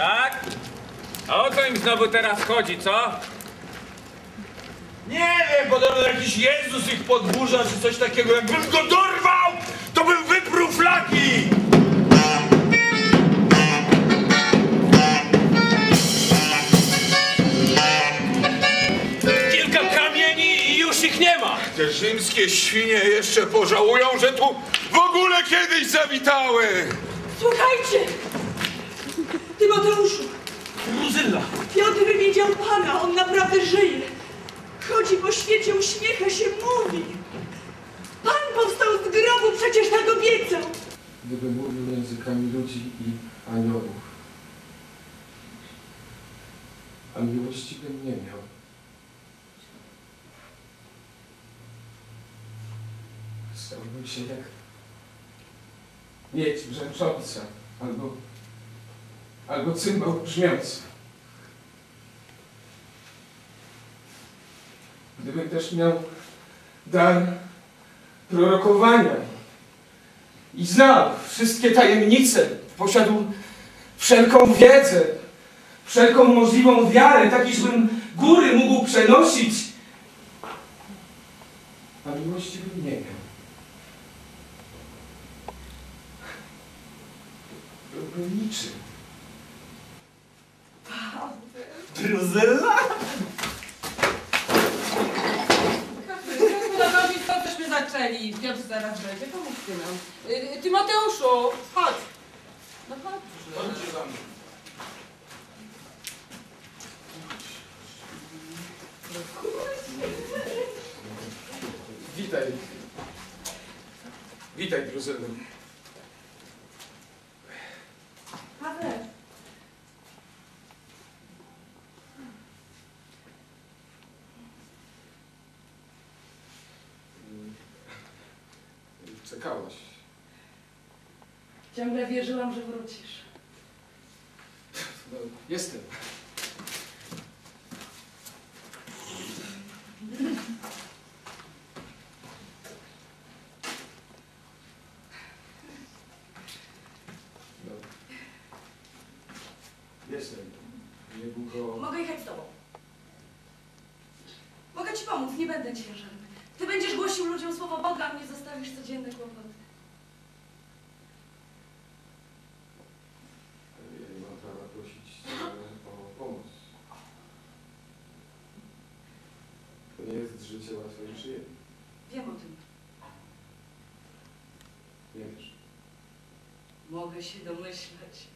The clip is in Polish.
Tak? A o co im znowu teraz chodzi, co? Nie wiem, podobno jakiś Jezus ich podburza, czy coś takiego. Jakbym go dorwał, to bym wypruł flaki! Kilka kamieni i już ich nie ma! Te rzymskie świnie jeszcze pożałują, że tu w ogóle kiedyś zawitały! Słuchajcie! Tymoteuszu, Druzylla! Piotr widział Pana, on naprawdę żyje. Chodzi po świecie, uśmiecha się, mówi. Pan powstał z grobu, przecież tak obiecał. gdyby mówił językami ludzi i aniołów. A miłości bym nie miał. Stałbym się jak miedź brzęcząca albo, albo cymbał brzmiący. Gdybym też miał dar prorokowania i znał wszystkie tajemnice, posiadł wszelką wiedzę, wszelką możliwą wiarę, tak iżbym góry mógł przenosić, a miłości bym nie miał. Byłbym niczym. No robić, to żeśmy zaczęli. Piotr zaraz będzie, pomóżcie nam. Y, y, Tymoteuszu, chodź. No chodź. Chodźcie za mną. Witaj. Witaj, Druzylu. Czekałaś. ciągle wierzyłam, że wrócisz. No, jestem. No. Jestem. Niedługo... Mogę jechać z tobą. Mogę ci pomóc, nie będę ciężarny. Ty będziesz głosił ludziom słowo Boga, a mnie zostawisz codzienne kłopoty. Ja nie mam prawa prosić o pomoc. To nie jest życie łatwe i przyjemne. Wiem o tym. Nie wiesz. Mogę się domyśleć.